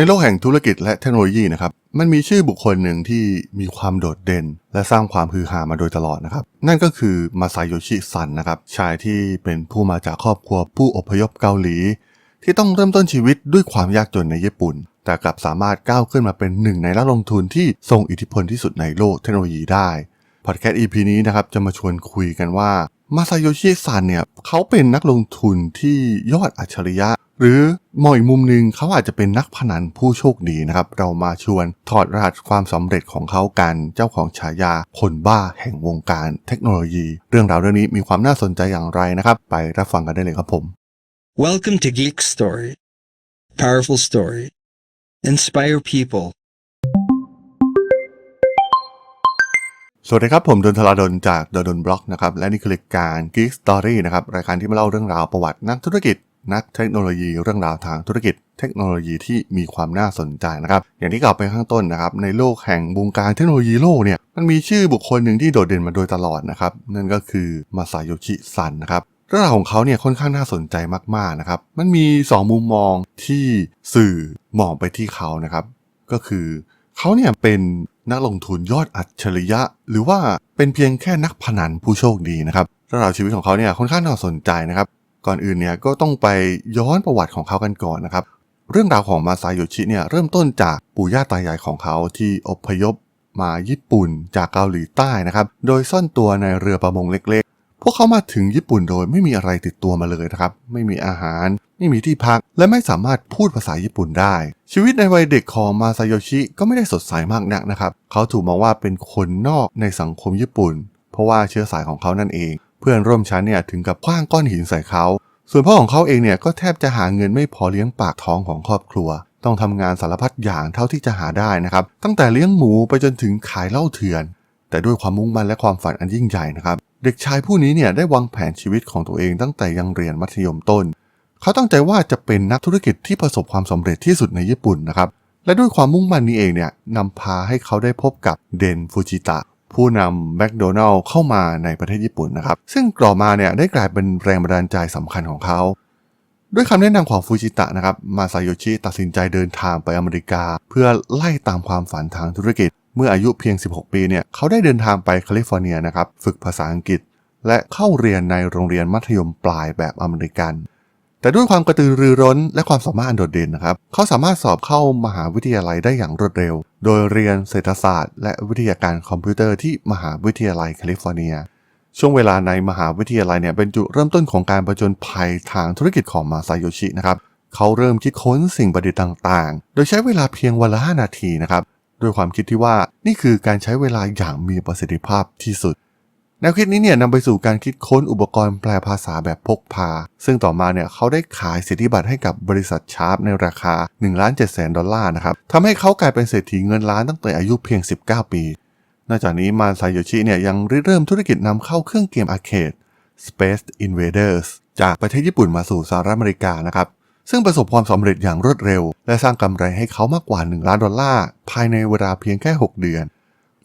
ในโลกแห่งธุรกิจและเทคโนโลยีนะครับ มันมีชื่อบุคคลหนึ่งที่มีความโดดเด่น และสร้างความฮือฮามาโดยตลอดนะครับ นั่นก็คือมาซาโยชิซันนะครับ ชายที่เป็นผู้มาจากครอบครัวผู้อพยพเกาหลี ที่ต้องเริ่มต้นชีวิตด้วยความยากจนในญี่ปุ่น แต่กลับสามารถก้าวขึ้นมาเป็นหนึ่งในนักลงทุนที่ทรงอิทธิพลที่สุดในโลกเทคโนโลยีได้ พอดแคสต์ EP นี้นะครับจะมาชวนคุยกันว่ามาซาโยชิซันเนี่ยเขาเป็นนักลงทุนที่ยอดอัจฉริยะ หรือมองอีกมุมหนึ่งเขาอาจจะเป็นนักพนันผู้โชคดีนะครับ เรามาชวนถอดรหัสความสำเร็จของเขากัน เจ้าของฉายาคนบ้าแห่งวงการเทคโนโลยี เรื่องราวเรื่องนี้มีความน่าสนใจอย่างไรนะครับ ไปรับฟังกันได้เลยครับผม Welcome to Geek Story. Powerful story. Inspire people. สวัสดีครับ ผมดนทลาดนจากดนบล็อกนะครับ และนี่คือรายการ Geek Story นะครับ รายการที่มาเล่าเรื่องราวประวัตินักธุรกิจ นักเทคโนโลยีเรื่องราวทางธุรกิจเทคโนโลยีที่มีความน่าสนใจนะครับ อย่างที่กล่าวไปข้างต้นนะครับ ในโลกแห่งวงการเทคโนโลยีโลกเนี่ยมันมีชื่อบุคคลหนึ่งที่โดดเด่นมาโดยตลอดนะครับ นั่นก็คือมาซาโยชิซันนะครับเรื่องราวของเขาเนี่ยค่อนข้างน่าสนใจมากๆนะครับ มันมี 2 มุมมองที่สื่อมองไปที่เขานะครับ ก็คือเขาเนี่ยเป็นนักลงทุนยอดอัจฉริยะ หรือว่าเป็นเพียงแค่นักพนันผู้โชคดีนะครับเรื่องราวชีวิตของเขาเนี่ยค่อนข้างน่าสนใจนะครับ ก่อนอื่นเนี่ยก็ต้องไปย้อนประวัติของเขากันก่อนนะครับ เรื่องราวของมาซาโยชิเนี่ยเริ่มต้นจากปู่ย่าตายายของเขาที่อพยพมาญี่ปุ่นจากเกาหลีใต้นะครับ โดยซ่อนตัวในเรือประมงเล็กๆ พวกเขามาถึงญี่ปุ่นโดยไม่มีอะไรติดตัวมาเลยนะครับ ไม่มีอาหาร ไม่มีที่พัก และไม่สามารถพูดภาษาญี่ปุ่นได้ ชีวิตในวัยเด็กของมาซาโยชิก็ไม่ได้สดใสมากนักนะครับ เขาถูกมองว่าเป็นคนนอกในสังคมญี่ปุ่น เพราะว่าเชื้อสายของเขานั่นเอง เพื่อนร่วมชั้นเนี่ยถึงกับคว้างก้อนหินใส่เขา ส่วนพ่อของเขาเองเนี่ยก็แทบจะหาเงินไม่พอเลี้ยงปากท้องของครอบครัว ต้องทำงานสารพัดอย่างเท่าที่จะหาได้นะครับ ตั้งแต่เลี้ยงหมูไปจนถึงขายเหล้าเถื่อน แต่ด้วยความมุ่งมั่นและความฝันอันยิ่งใหญ่นะครับ เด็กชายผู้นี้เนี่ยได้วางแผนชีวิตของตัวเองตั้งแต่ยังเรียนมัธยมต้น เขาตั้งใจว่าจะเป็นนักธุรกิจที่ประสบความสำเร็จที่สุดในญี่ปุ่นนะครับและด้วยความมุ่งมั่นนี้เองเนี่ยนำพาให้เขาได้พบกับเดนฟูจิตะ ผู้นำแมคโดนัลล์เข้ามาในประเทศญี่ปุ่นนะครับ ซึ่งต่อมาเนี่ยได้กลายเป็นแรงบันดาลใจสำคัญของเขา ด้วยคำแนะนำของฟูจิตะนะครับ มาซาโยชิตัดสินใจเดินทางไปอเมริกา เพื่อไล่ตามความฝันทางธุรกิจ เมื่ออายุเพียง 16 ปีเนี่ยเขาได้เดินทางไปแคลิฟอร์เนียนะครับ ฝึกภาษาอังกฤษ และเข้าเรียนในโรงเรียนมัธยมปลายแบบอเมริกัน แต่ด้วยความกระตือรือร้นและความสามารถอันโดดเด่นนะครับ เขาสามารถสอบเข้ามหาวิทยาลัยได้อย่างรวดเร็ว โดยเรียนเศรษฐศาสตร์ และวิทยาการคอมพิวเตอร์ที่มหาวิทยาลัยแคลิฟอร์เนีย ช่วงเวลาในมหาวิทยาลัยเนี่ยเป็นจุดเริ่มต้นของการประจนภัยทางธุรกิจของมาซาโยชินะครับ เขาเริ่มคิดค้นสิ่งประดิษฐ์ต่างๆ โดยใช้เวลาเพียงวันละ5นาทีนะครับ ด้วยความคิดที่ว่านี่คือการใช้เวลาอย่างมีประสิทธิภาพที่สุด แนวคิดนี้เนี่ยนำไปสู่การคิดค้นอุปกรณ์แปลภาษาแบบพกพา ซึ่งต่อมาเนี่ยเขาได้ขายสิทธิบัตรให้กับบริษัทชาร์ปในราคา1ล้าน7แสนดอลลาร์นะครับทำให้เขากลายเป็นเศรษฐีเงินล้านตั้งแต่อายุเพียง 19 ปี นอกจากนี้มาซาโยชิเนี่ยยังริเริ่มธุรกิจนำเข้าเครื่องเกมอาร์เคด Space Invaders จากประเทศญี่ปุ่นมาสู่สหรัฐอเมริกานะครับซึ่งประสบความสำเร็จอย่างรวดเร็ว และสร้างกำไรให้เขามากกว่า 1 ล้านดอลลาร์ภายในเวลาเพียงแค่ 6 เดือน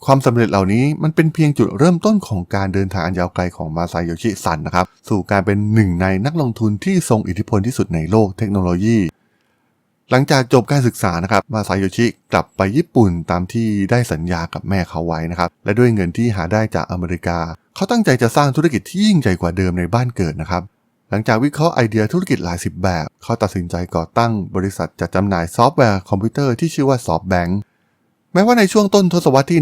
ความสำเร็จเหล่านี้มันเป็นเพียงจุดเริ่มต้นของการเดินทางอันยาวไกลของมาซาโยชิซันนะครับ สู่การเป็นหนึ่งในนักลงทุนที่ทรงอิทธิพลที่สุดในโลกเทคโนโลยี หลังจากจบการศึกษานะครับมาซาโยชิกลับไปญี่ปุ่นตามที่ได้สัญญากับแม่เขาไว้นะครับ และด้วยเงินที่หาได้จากอเมริกา เขาตั้งใจจะสร้างธุรกิจที่ยิ่งใหญ่กว่าเดิมในบ้านเกิดนะครับหลังจากวิเคราะห์ไอเดียธุรกิจหลายสิบแบบ เขาตัดสินใจก่อตั้งบริษัทจัดจำหน่ายซอฟต์แวร์คอมพิวเตอร์ที่ชื่อว่า SoftBank แแม้ว่าในช่วงต้นทศวรรษที่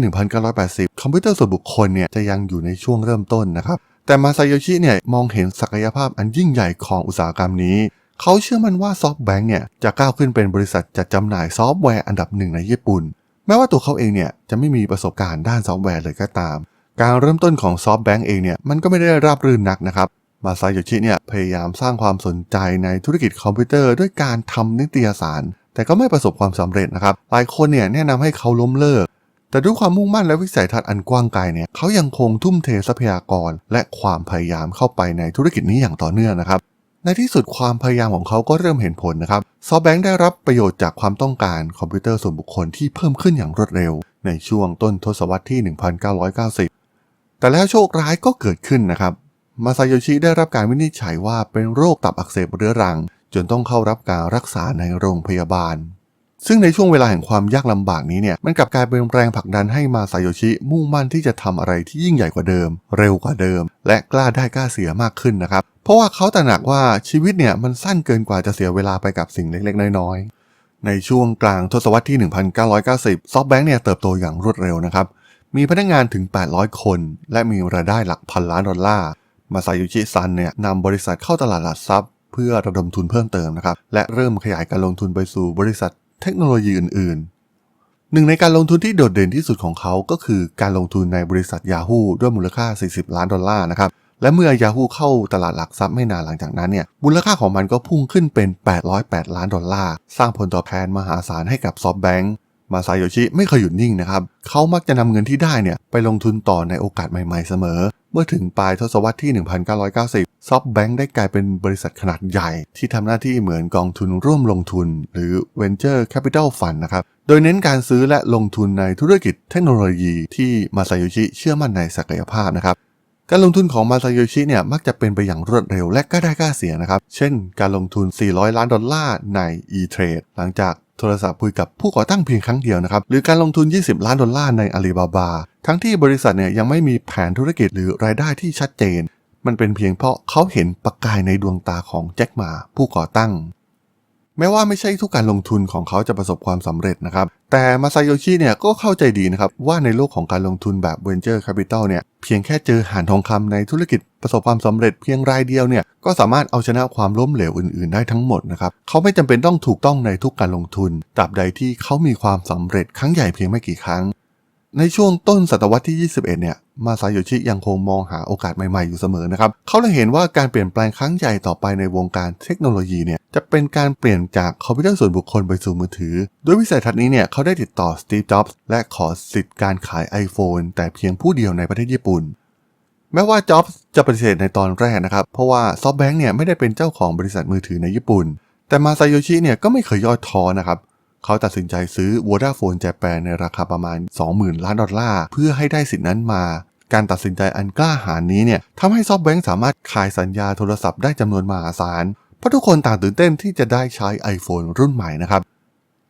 1980 คอมพิวเตอร์ส่วนบุคคลเนี่ยจะยังอยู่ในช่วงเริ่มต้นนะครับ แต่มาซาโยชิเนี่ยมองเห็นศักยภาพอันยิ่งใหญ่ของอุตสาหกรรมนี้ เขาเชื่อมั่นว่า SoftBank เนี่ยจะก้าวขึ้นเป็นบริษัทจัดจำหน่ายซอฟต์แวร์อันดับหนึ่งในญี่ปุ่น แม้ว่าตัวเขาเองเนี่ยจะไม่มีประสบการณ์ด้านซอฟต์แวร์เลยก็ตาม การเริ่มต้นของ SoftBank เองเนี่ยมันก็ไม่ได้ราบรื่นนักนะครับ มาซาโยชิเนี่ยพยายามสร้างความสนใจในธุรกิจคอมพิวเตอร์ด้วยการทำนิตยสาร แต่ก็ไม่ประสบความสำเร็จนะครับ หลายคนเนี่ยแนะนำให้เขาล้มเลิก แต่ด้วยความมุ่งมั่นและวิสัยทัศน์อันกว้างไกลเนี่ยเขายังคงทุ่มเททรัพยากร และความพยายามเข้าไปในธุรกิจนี้อย่างต่อเนื่องนะครับ ในที่สุดความพยายามของเขาก็เริ่มเห็นผลนะครับซอฟแบงค์ได้รับประโยชน์จากความต้องการคอมพิวเตอร์ส่วนบุคคลที่เพิ่มขึ้นอย่างรวดเร็ว ในช่วงต้นทศวรรษที่ 1990 แต่แล้วโชคร้ายก็เกิดขึ้นนะครับมาซาโยชิได้รับการวินิจฉัยว่าเป็นโรคตับอักเสบเรื้อรัง จนต้องเข้ารับการรักษาในโรงพยาบาล ซึ่งในช่วงเวลาแห่งความยากลำบากนี้เนี่ยมันกลับกลายเป็นแรงผลักดันให้มาซาโยชิมุ่งมั่นที่จะทำอะไรที่ยิ่งใหญ่กว่าเดิม เร็วกว่าเดิม และกล้าได้กล้าเสียมากขึ้นนะครับ เพราะว่าเขาตระหนักว่าชีวิตเนี่ยมันสั้นเกินกว่าจะเสียเวลาไปกับสิ่งเล็กๆ น้อยๆในช่วงกลางทศวรรษที่ 1990 ซอฟต์แบงค์เนี่ยเติบโตอย่างรวดเร็วนะครับมีพนักงานถึง 800 คน และมีรายได้หลักพันล้านดอลลาร์ มาซาโยชิซันเนี่ยนำบริษัทเข้าตลาดหลักทรัพย์ เพื่อระดมทุนเพิ่มเติมนะครับ และเริ่มขยายการลงทุนไปสู่บริษัทเทคโนโลยีอื่น ๆ หนึ่งในการลงทุนที่โดดเด่นที่สุดของเขาก็คือการลงทุนในบริษัท Yahoo ด้วยมูลค่า 40 ล้านดอลลาร์นะครับและเมื่อ Yahoo เข้าตลาดหลักทรัพย์ไม่นานหลังจากนั้นเนี่ยมูลค่าของมันก็พุ่งขึ้นเป็น 808 ล้านดอลลาร์ สร้างผลตอบแทนมหาศาลให้กับซอฟต์แบงค์มาซาโยชิไม่เคยหยุดนิ่งนะครับ เขามักจะนำเงินที่ได้เนี่ยไปลงทุนต่อในโอกาสใหม่ๆเสมอ เมื่อถึงปลายทศวรรษที่ 1990ซอฟต์แบงค์ได้กลายเป็นบริษัทขนาดใหญ่ ที่ทำหน้าที่เหมือนกองทุนร่วมลงทุน หรือ Venture Capital Fund นะครับ โดยเน้นการซื้อและลงทุนในธุรกิจเทคโนโลยีที่มาซาโยชิเชื่อมั่นในศักยภาพนะครับการลงทุนของมาซาโยชิเนี่ยมักจะเป็นไปอย่างรวดเร็วและกล้าได้กล้าเสียนะครับ เช่น การลงทุน 400 ล้านดอลลาร์ใน e-trade หลังจาก โทรศัพท์คุยกับผู้ก่อตั้งเพียงครั้งเดียวนะครับ หรือการลงทุน 20 ล้านดอลลาร์ใน Alibaba ทั้งที่บริษัทเนี่ยยังไม่มีแผนธุรกิจหรือรายได้ที่ชัดเจน มันเป็นเพียงเพราะเขาเห็นประกายในดวงตาของแจ็คมาผู้ก่อตั้ง แม้ว่าไม่ใช่ทุกการลงทุนของเขาจะประสบความสำเร็จนะครับ แต่มาซาโยชิเนี่ยก็เข้าใจดีนะครับว่าในโลกของการลงทุนแบบ Venture Capital เนี่ยเพียงแค่เจอหานทองคำในธุรกิจ ประสบความสำเร็จเพียงรายเดียวเนี่ยก็สามารถเอาชนะความล้มเหลวอื่นๆ ได้ทั้งหมดนะครับเขาไม่จำเป็นต้องถูกต้องในทุกการลงทุนตราบใดที่เขามีความสำเร็จครั้งใหญ่เพียงไม่กี่ครั้ง ในช่วงต้นศตวรรษที่ 21 เนี่ยมาซาโยชิยังคงมองหาโอกาสใหม่ๆอยู่เสมอนะครับเขาเลยเห็นว่าการเปลี่ยนแปลงครั้งใหญ่ต่อไปในวงการเทคโนโลยีเนี่ยจะเป็นการเปลี่ยนจากคอมพิวเตอร์ส่วนบุคคลไปสู่มือถือ ด้วยวิสัยทัศน์นี้เนี่ยเขาได้ติดต่อสตีฟ จ็อบส์และขอสิทธิ์การขาย iPhone แต่เพียงผู้เดียวในประเทศญี่ปุ่น แม้ว่าจ็อบส์จะปฏิเสธในตอนแรกนะครับ เพราะว่าซอฟต์แบงค์เนี่ยไม่ได้เป็นเจ้าของบริษัทมือถือในญี่ปุ่น แต่มาซาโยชิเนี่ยก็ไม่เคยย่อท้อนะครับ เขาตัดสินใจซื้อ Vodafone Japan ในราคาประมาณ 20,000 ล้านดอลลาร์ เพื่อให้ได้สิทธินั้นมา การตัดสินใจอันกล้าหาญนี้เนี่ยทำให้ซอฟต์แบงค์สามารถขายสัญญาโทรศัพท์ได้จำนวนมหาศาล เพราะทุกคนต่างตื่นเต้นที่จะได้ใช้ iPhone รุ่นใหม่นะครับ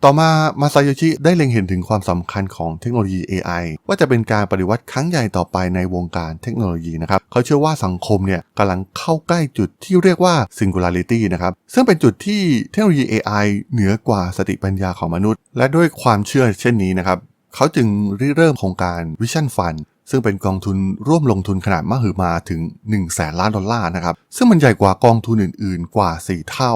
ต่อมามาซาโยชิได้เล็งเห็นถึงความสำคัญของเทคโนโลยี AI ว่าจะเป็นการปฏิวัติครั้งใหญ่ต่อไปในวงการเทคโนโลยีนะครับ เขาเชื่อว่าสังคมเนี่ยกำลังเข้าใกล้จุดที่เรียกว่า singularity นะครับ ซึ่งเป็นจุดที่เทคโนโลยี AI เหนือกว่าสติปัญญาของมนุษย์ และด้วยความเชื่อเช่นนี้นะครับ เขาจึงริเริ่มโครงการ Vision Fund ซึ่งเป็นกองทุนร่วมลงทุนขนาดมหึมาถึง1แสนล้านดอลลาร์นะครับ ซึ่งมันใหญ่กว่ากองทุนอื่น ๆ กว่า 4 เท่า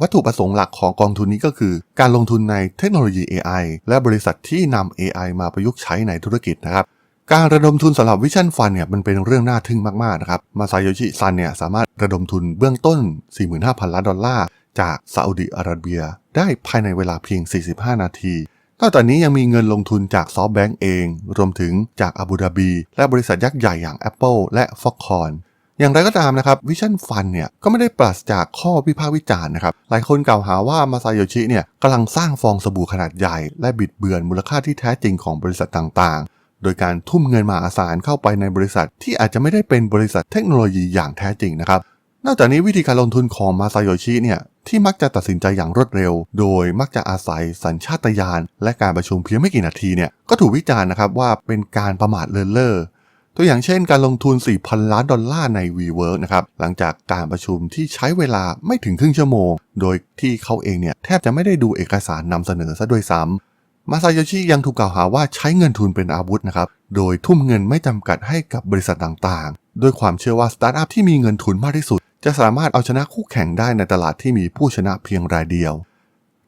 วัตถุประสงค์หลักของกองทุนนี้ก็คือ การลงทุนในเทคโนโลยี AI และบริษัทที่นำ AI มาประยุกต์ใช้ในธุรกิจนะครับการระดมทุนสำหรับวิชั่นฟันเนี่ยมันเป็นเรื่องน่าทึ่งมากๆนะครับมาซาโยชิซันเนี่ยสามารถระดมทุนเบื้องต้น 45,000 ล้านดอลลาร์ จากซาอุดิอาระเบีย ได้ภายในเวลาเพียง 45 นาทีนอกจากนี้ยังมีเงินลงทุนจากซอฟแบงก์เอง รวมถึงจากอาบูดาบี และบริษัทยักษ์ใหญ่อย่าง Apple และ Foxconn อย่างไรก็ตามนะครับวิชั่นฟันเนี่ยก็ไม่ได้ปราศจากข้อวิพากษ์วิจารณ์นะครับหลายคนกล่าวหาว่ามาซาโยชิเนี่ยกำลังสร้างฟองสบู่ขนาดใหญ่ และบิดเบือนมูลค่าที่แท้จริงของบริษัทต่างๆ โดยการทุ่มเงินมหาศาลเข้าไปในบริษัท ที่อาจจะไม่ได้เป็นบริษัทเทคโนโลยีอย่างแท้จริงนะครับนอกจากนี้วิธีการลงทุนของมาซาโยชิเนี่ยที่มักจะตัดสินใจอย่างรวดเร็ว โดยมักจะอาศัยสัญชาตญาณและการประชุมเพียงไม่กี่นาทีเนี่ยก็ถูกวิจารณ์นะครับว่าเป็นการประมาทเลินเล่อ ตัวอย่างเช่นการลงทุน 4,000 ล้านดอลลาร์ใน WeWork นะครับหลังจากการประชุมที่ใช้เวลาไม่ถึงครึ่งชั่วโมง โดยที่เขาเองเนี่ยแทบจะไม่ได้ดูเอกสารนำเสนอซะด้วยซ้ำมาซาโยชิยังถูกกล่าวหาว่าใช้เงินทุนเป็นอาวุธนะครับโดยทุ่มเงินไม่จำกัดให้กับบริษัทต่างๆ ด้วยความเชื่อว่าสตาร์ทอัพที่มีเงินทุนมากที่สุด จะสามารถเอาชนะคู่แข่งได้ในตลาดที่มีผู้ชนะเพียงรายเดียว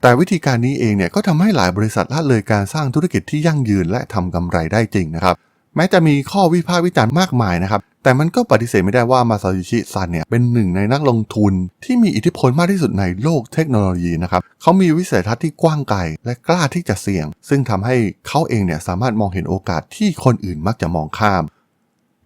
แต่วิธีการนี้เองเนี่ยก็ทำให้หลายบริษัทละเลยการสร้างธุรกิจที่ยั่งยืนและทำกำไรได้จริงนะครับ แม้จะมีข้อวิพากษ์วิจารณ์มากมายนะครับ แต่มันก็ปฏิเสธไม่ได้ว่ามาซาโยชิซันเนี่ยเป็นหนึ่งในนักลงทุนที่มีอิทธิพลมากที่สุดในโลกเทคโนโลยีนะครับเขามีวิสัยทัศน์ที่กว้างไกลและกล้าที่จะเสี่ยง ซึ่งทำให้เขาเองเนี่ยสามารถมองเห็นโอกาสที่คนอื่นมักจะมองข้าม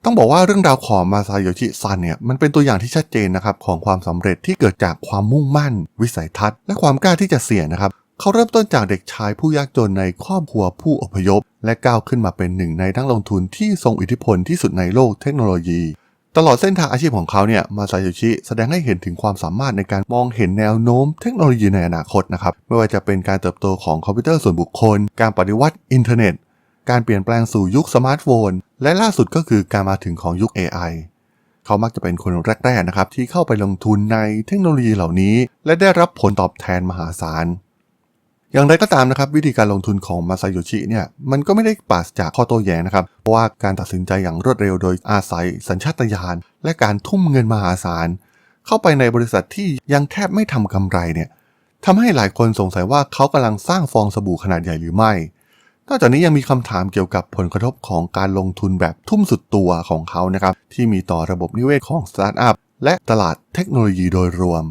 ต้องบอกว่าเรื่องราวของมาซาโยชิซันเนี่ยมันเป็นตัวอย่างที่ชัดเจนนะครับของความสำเร็จที่เกิดจากความมุ่งมั่น วิสัยทัศน์ และความกล้าที่จะเสี่ยงนะครับ เขาเริ่มต้นจากเด็กชายผู้ยากจนในครอบครัวผู้อพยพ และก้าวขึ้นมาเป็นหนึ่งในนักลงทุนที่ทรงอิทธิพลที่สุดในโลกเทคโนโลยี ตลอดเส้นทางอาชีพของเขาเนี่ยมาซาโยชิแสดงให้เห็นถึงความสามารถในการมองเห็นแนวโน้มเทคโนโลยีในอนาคตนะครับไม่ว่าจะเป็นการเติบโตของคอมพิวเตอร์ส่วนบุคคล การปฏิวัติอินเทอร์เน็ต การเปลี่ยนแปลงสู่ยุคสมาร์ทโฟน และล่าสุดก็คือการมาถึงของยุค AI เขามักจะเป็นคนแรกๆนะครับที่เข้าไปลงทุนในเทคโนโลยีเหล่านี้ และได้รับผลตอบแทนมหาศาล อย่างไรก็ตามนะครับวิธีการลงทุนของมาซาโยชิเนี่ยมันก็ไม่ได้ปราศจากข้อโต้แย้งนะครับ เพราะว่าการตัดสินใจอย่างรวดเร็วโดยอาศัยสัญชาตญาณและการทุ่มเงินมหาศาล เข้าไปในบริษัทที่ยังแทบไม่ทำกำไรเนี่ยทำให้หลายคนสงสัยว่าเขากำลังสร้างฟองสบู่ขนาดใหญ่หรือไม่ นอกจากนี้ยังมีคำถามเกี่ยวกับผลกระทบของการลงทุนแบบทุ่มสุดตัวของเขานะครับที่มีต่อระบบนิเวศของสตาร์ทอัพและตลาดเทคโนโลยีโดยรวม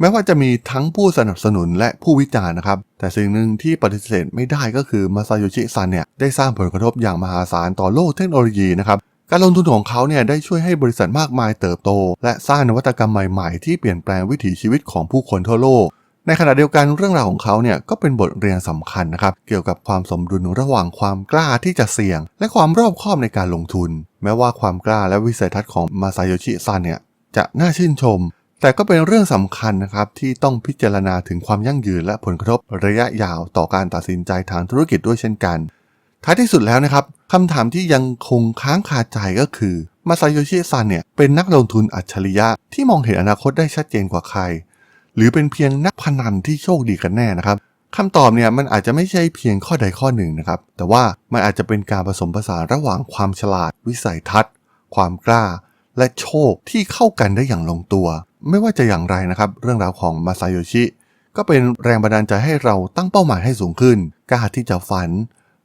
แม้ว่าจะมีทั้งผู้สนับสนุนและผู้วิจารณ์นะครับ แต่สิ่งหนึ่งที่ปฏิเสธไม่ได้ก็คือมาซาโยชิซันเนี่ยได้สร้างผลกระทบอย่างมหาศาลต่อโลกเทคโนโลยีนะครับการลงทุนของเขาเนี่ยได้ช่วยให้บริษัทมากมายเติบโต และสร้างนวัตกรรมใหม่ๆ ที่เปลี่ยนแปลงวิถีชีวิตของผู้คนทั่วโลก ในขณะเดียวกันเรื่องราวของเขาเนี่ยก็เป็นบทเรียนสำคัญนะครับเกี่ยวกับความสมดุลระหว่างความกล้าที่จะเสี่ยง และความรอบคอบในการลงทุน แม้ว่าความกล้าและวิสัยทัศน์ของมาซาโยชิซันเนี่ยจะน่าชื่นชม แต่ก็เป็นเรื่องสำคัญนะครับที่ต้องพิจารณาถึงความยั่งยืนและผลกระทบระยะยาวต่อการตัดสินใจทางธุรกิจด้วยเช่นกัน ท้ายที่สุดแล้วนะครับคำถามที่ยังคงค้างคาใจก็คือมาซาโยชิซันเนี่ยเป็นนักลงทุนอัจฉริยะที่มองเห็นอนาคตได้ชัดเจนกว่าใคร หรือเป็นเพียงนักพนันที่โชคดีกันแน่นะครับคำตอบเนี่ยมันอาจจะไม่ใช่เพียงข้อใดข้อหนึ่งนะครับ แต่ว่ามันอาจจะเป็นการผสมผสานระหว่างความฉลาด วิสัยทัศน์ ความกล้า และโชคที่เข้ากันได้อย่างลงตัว ไม่ว่าจะอย่างไรนะครับ เรื่องราวของมาซาโยชิ ก็เป็นแรงบันดาลใจให้เราตั้งเป้าหมายให้สูงขึ้นกล้าที่จะฝัน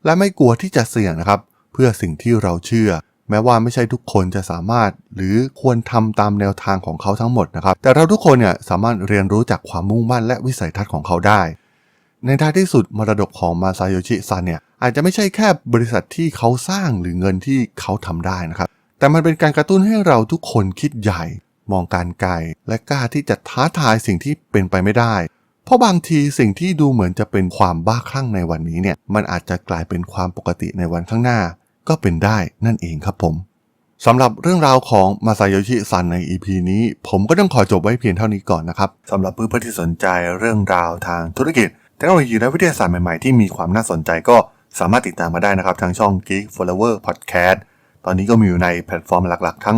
และไม่กลัวที่จะเสี่ยงนะครับ เพื่อสิ่งที่เราเชื่อ แม้ว่าไม่ใช่ทุกคนจะสามารถ หรือควรทำตามแนวทางของเขาทั้งหมดนะครับ แต่เราทุกคนเนี่ยสามารถเรียนรู้จากความมุ่งมั่นและวิสัยทัศน์ของเขาได้ ในท้ายที่สุดมรดกของมาซาโยชิซันเนี่ยอาจจะไม่ใช่แค่บริษัทที่เขาสร้างหรือเงินที่เขาทำได้นะครับแต่มันเป็นการกระตุ้นให้เราทุกคนคิดใหญ่ มองการไกลและกล้าที่จะท้าทายสิ่งที่เป็นไปไม่ได้ เพราะบางทีสิ่งที่ดูเหมือนจะเป็นความบ้าคลั่งในวันนี้เนี่ยมันอาจจะกลายเป็นความปกติในวันข้างหน้า ก็เป็นได้นั่นเองครับผมสำหรับเรื่องราวของมาซาโยชิซันใน EP นี้ ผมก็ต้องขอจบไว้เพียงเท่านี้ก่อนนะครับสำหรับเพื่อนๆที่สนใจเรื่องราวทางธุรกิจเทคโนโลยีและวิทยาศาสตร์ใหม่ๆที่มีความน่าสนใจก็สามารถติดตามมาได้นะครับทางช่อง Geek Flower Podcast ตอนนี้ก็มีอยู่ในแพลตฟอร์มหลักๆ ทั้ง